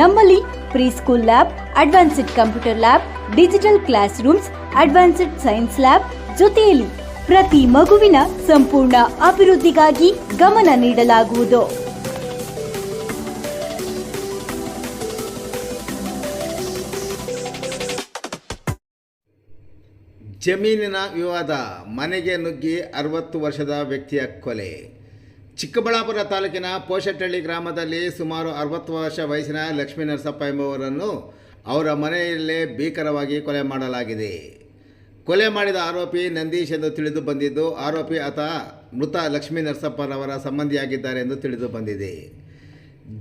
ನಮ್ಮಲ್ಲಿ pre school lab, advanced computer lab, digital classrooms advanced science lab ಜೊತೆಯಲ್ಲಿ ಪ್ರತಿ ಮಗುವಿನ ಸಂಪೂರ್ಣ ಅಭಿವೃದ್ಧಿಗಾಗಿ ಗಮನ ನೀಡಲಾಗುವುದು. ಜಮೀನಿನ ವಿವಾದ, ಮನೆಗೆ ನುಗ್ಗಿ ಅರವತ್ತು ವರ್ಷದ ವ್ಯಕ್ತಿಯ ಕೊಲೆ. ಚಿಕ್ಕಬಳ್ಳಾಪುರ ತಾಲೂಕಿನ ಪೋಷಟ್ಟಳ್ಳಿ ಗ್ರಾಮದಲ್ಲಿ ಸುಮಾರು ಅರವತ್ತು ವರ್ಷ ವಯಸ್ಸಿನ ಲಕ್ಷ್ಮೀ ನರಸಪ್ಪ ಎಂಬುವರನ್ನು ಅವರ ಮನೆಯಲ್ಲೇ ಭೀಕರವಾಗಿ ಕೊಲೆ ಮಾಡಲಾಗಿದೆ. ಕೊಲೆ ಮಾಡಿದ ಆರೋಪಿ ನಂದೀಶ್ ಎಂದು ತಿಳಿದು ಬಂದಿದ್ದು, ಆರೋಪಿ ಆತ ಮೃತ ಲಕ್ಷ್ಮೀ ನರಸಪ್ಪನವರ ಸಂಬಂಧಿಯಾಗಿದ್ದಾರೆ ಎಂದು ತಿಳಿದು ಬಂದಿದೆ.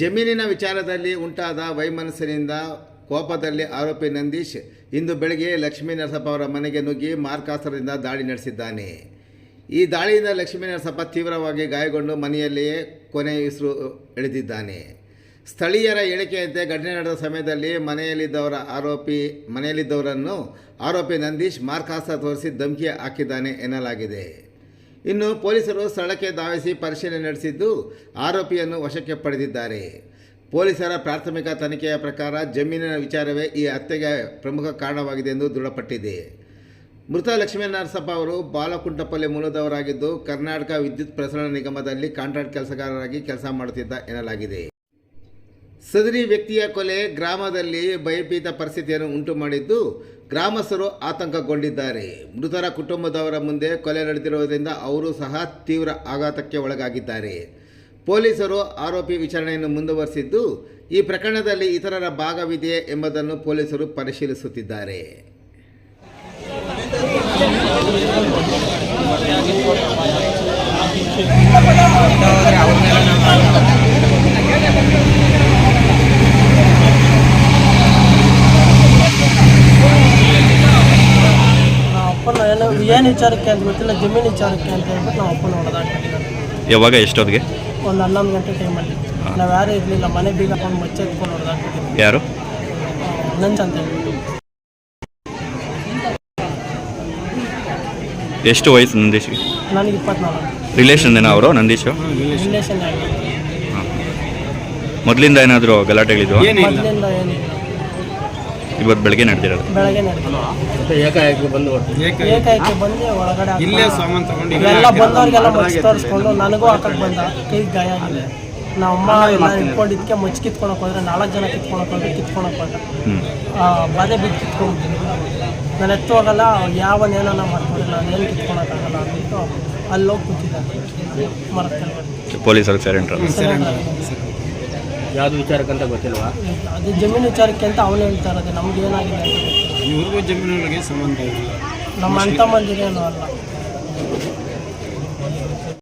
ಜಮೀನಿನ ವಿಚಾರದಲ್ಲಿ ಉಂಟಾದ ವೈಮನಸ್ಸಿನಿಂದ ಕೋಪದಲ್ಲಿ ಆರೋಪಿ ನಂದೀಶ್ ಇಂದು ಬೆಳಗ್ಗೆ ಲಕ್ಷ್ಮೀ ನರಸಪ್ಪ ಅವರ ಮನೆಗೆ ನುಗ್ಗಿ ಮಾರ್ಕಾಸ್ತ್ರದಿಂದ ದಾಳಿ ನಡೆಸಿದ್ದಾನೆ. ಈ ದಾಳಿಯಿಂದ ಲಕ್ಷ್ಮೀ ನರಸಪ್ಪ ತೀವ್ರವಾಗಿ ಗಾಯಗೊಂಡು ಮನೆಯಲ್ಲಿಯೇ ಕೊನೆಯುಸಿರು ಎಳೆದಿದ್ದಾನೆ. ಸ್ಥಳೀಯರ ಹೇಳಿಕೆಯಂತೆ ಘಟನೆ ನಡೆದ ಸಮಯದಲ್ಲಿ ಮನೆಯಲ್ಲಿದ್ದವರ ಆರೋಪಿ, ಮನೆಯಲ್ಲಿದ್ದವರನ್ನು ಆರೋಪಿ ನಂದೀಶ್ ಮಾರ್ಕಾಸ ತೋರಿಸಿ ಧಮಕಿ ಹಾಕಿದ್ದಾನೆ ಎನ್ನಲಾಗಿದೆ. ಇನ್ನು ಪೊಲೀಸರು ಸ್ಥಳಕ್ಕೆ ಧಾವಿಸಿ ಪರಿಶೀಲನೆ ನಡೆಸಿದ್ದು ಆರೋಪಿಯನ್ನು ವಶಕ್ಕೆ ಪಡೆದಿದ್ದಾರೆ. ಪೊಲೀಸರ ಪ್ರಾಥಮಿಕ ತನಿಖೆಯ ಪ್ರಕಾರ ಜಮೀನಿನ ವಿಚಾರವೇ ಈ ಹತ್ಯೆಗೆ ಪ್ರಮುಖ ಕಾರಣವಾಗಿದೆ ಎಂದು ದೃಢಪಟ್ಟಿದೆ. ಮೃತ ಲಕ್ಷ್ಮೀನರಸಪ್ಪ ಅವರು ಬಾಲಕುಂಟಪಲ್ಲಿ ಮೂಲದವರಾಗಿದ್ದು ಕರ್ನಾಟಕ ವಿದ್ಯುತ್ ಪ್ರಸರಣ ನಿಗಮದಲ್ಲಿ ಕಾಂಟ್ರಾಕ್ಟ್ ಕೆಲಸಗಾರರಾಗಿ ಕೆಲಸ ಮಾಡುತ್ತಿದ್ದ ಎನ್ನಲಾಗಿದೆ. ಸದರಿ ವ್ಯಕ್ತಿಯ ಕೊಲೆ ಗ್ರಾಮದಲ್ಲಿ ಭಯಭೀತ ಪರಿಸ್ಥಿತಿಯನ್ನು ಉಂಟು ಮಾಡಿದ್ದು ಗ್ರಾಮಸ್ಥರು ಆತಂಕಗೊಂಡಿದ್ದಾರೆ. ಮೃತರ ಕುಟುಂಬದವರ ಮುಂದೆ ಕೊಲೆ ನಡೆದಿರುವುದರಿಂದ ಅವರು ಸಹ ತೀವ್ರ ಆಘಾತಕ್ಕೆ ಒಳಗಾಗಿದ್ದಾರೆ. ಪೊಲೀಸರು ಆರೋಪಿ ವಿಚಾರಣೆಯನ್ನು ಮುಂದುವರಿಸಿದ್ದು ಈ ಪ್ರಕರಣದಲ್ಲಿ ಇತರರ ಭಾಗವಿದೆಯೇ ಎಂಬುದನ್ನು ಪೊಲೀಸರು ಪರಿಶೀಲಿಸುತ್ತಿದ್ದಾರೆ. ಏನು ಏನು ವಿಚಾರಕ್ಕೆ ಅಂತ ಗೊತ್ತಿಲ್ಲ ಜಮೀನು ವಿಚಾರಕ್ಕೆ ಅಂತ ಹೇಳ್ಬಿಟ್ಟು ನಾವು ಅಪ್ಪನ ಹೊಡೆದಾಕಿದ್ದೀವಿ ಯಾವಾಗ ಎಷ್ಟೊತ್ತಿಗೆ ಒಂದು ಹನ್ನೊಂದು ಗಂಟೆ ಟೈಮಲ್ಲಿ ನಾವು ಯಾರೂ ಇರಲಿಲ್ಲ ಮನೆ ಬೀಗ ಹಾಕೊಂಡು ಮಚ್ಚೆ ಎತ್ಕೊಂಡು ಯಾರು? ನಂಜ್ ಅಂತ ಹೇಳ್ಬಿಟ್ಟು. ಎಷ್ಟು ವಯಸ್ಸು ನಂದೀಶ್ಗೆ? ನನಗೆ ಇಪ್ಪತ್ನಾಲ್ಕು. ರಿಲೇಷನ್ ಏನೋ ಅವರು ನಂದೀಶು? ರಿಲೇಷನ್ ಆಗಿದೆ? ಮೊದಲಿಂದ ಏನಾದರೂ ಗಲಾಟೆಗಳಿದ್ವು? ಮೊದಲಿಂದ ಏನಿಲ್ಲ. ಇವತ್ತು ಬೆಳಗ್ಗೆ ನಡೆದಿರೋದು. ಬೆಳಗ್ಗೆ ನಡೆದಿಲ್ಲ ಏಕಾಏಕಿ ಬಂದು ಏಕಾಏಕಿ. ಬಂದು ಒಳಗಡೆ ಹಾಕ್ಕೊಂಡು ಇಲ್ಲೇ ಸಾಮಾನು ತಗೊಂಡು ಎಲ್ಲ ಬಂದವ್ರಿಗೆಲ್ಲ ಮಚ್ಚಿ ತೋರಿಸ್ಕೊಂಡು ನನಗೂ ಹಾಕಕ್ಕೆ ಬಂದ. ಕೈಗೆ ಗಾಯ ಆಗಿದೆ. ನಮ್ಮ ಅಮ್ಮ ಇಟ್ಕೊಂಡು ಇಟ್ಕೊಂಡಿದ್ದಕ್ಕೆ ಮಚ್ಚಿ ಕಿತ್ಕೊಳಕ್ಕೆ ಹೋದ್ರೆ ನಾಲ್ಕು ಜನ ಕಿತ್ಕೊಳಕ್ಕೆ ಹೋದ್ರೆ ಕಿತ್ಕೊಳಕ್ಕೆ ಹೋದ್ರೆ. ಬಾಧೆ ಬಿದ್ದು ಕಿತ್ಕೊಂಡ್ಬಿಡ್ತೀನಿ ನಾನು ಎತ್ತು ಹೋಗಲ್ಲ ನಾನು ಮಾಡ್ಕೊಂಡಿಲ್ಲ ನಾನು ಏನು ಕಿತ್ಕೊಳಕ್ಕಾಗಲ್ಲ ಅಂದ್ಬಿಟ್ಟು ಅಲ್ಲಿ ಹೋಗಿ ಕೂತಿದ್ದೆ ಮರಕ್ಕೆ ಪೊಲೀಸರಿಗೆ ಸರೆಂಡ್ರ್ ಯಾವ್ದು ವಿಚಾರಕ್ಕಂತ ಗೊತ್ತಿಲ್ವಾ? ಅದು ಜಮೀನು ವಿಚಾರಕ್ಕೆ ಅಂತ ಅವನು ಹೇಳ್ತಾ ಇರೋದು ನಮ್ಗೆ ಏನಾಗಿದೆ ಇವ್ರಿಗೂ ಜಮೀನುಗಳಿಗೆ ಸಂಬಂಧ ಇಲ್ಲ. ನಮ್ಮ ಅಂತ ಮಂದಿರೇನು ಅಲ್ಲ.